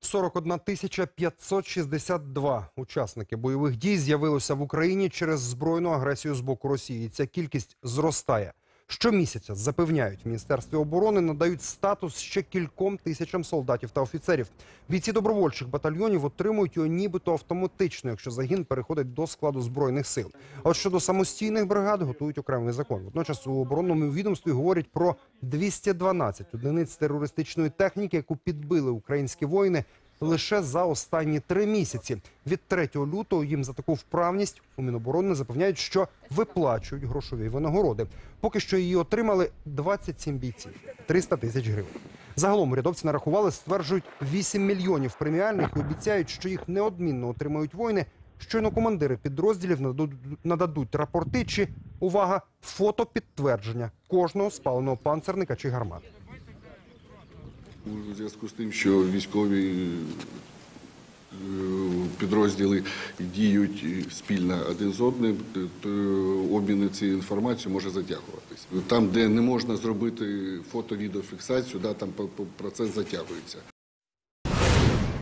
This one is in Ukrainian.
41 тисяча 562 учасники бойових дій з'явилося в Україні через збройну агресію з боку Росії. Ця кількість зростає. Щомісяця запевняють міністерстві оборони надають статус ще кільком тисячам солдатів та офіцерів. Бійці добровольчих батальйонів отримують його нібито автоматично, якщо загін переходить до складу збройних сил. А от щодо самостійних бригад готують окремий закон. Водночас у оборонному відомстві говорять про 212 одиниць терористичної техніки, яку підбили українські воїни лише за останні три місяці. Від 3 лютого їм за таку вправність у Міноборони запевняють, що виплачують грошові винагороди. Поки що її отримали 27 бійців, 300 тисяч гривень. Загалом урядовці нарахували, стверджують 8 мільйонів преміальних і обіцяють, що їх неодмінно отримають воїни. Щойно командири підрозділів нададуть, нададуть рапорти чи увага фото підтвердження кожного спаленого панцерника чи гармати. У зв'язку з тим, що військові е, підрозділи діють спільно один з одним, то обмін цією інформацією може затягуватись. Там, де не можна зробити фото-відеофіксацію, да, там процес затягується.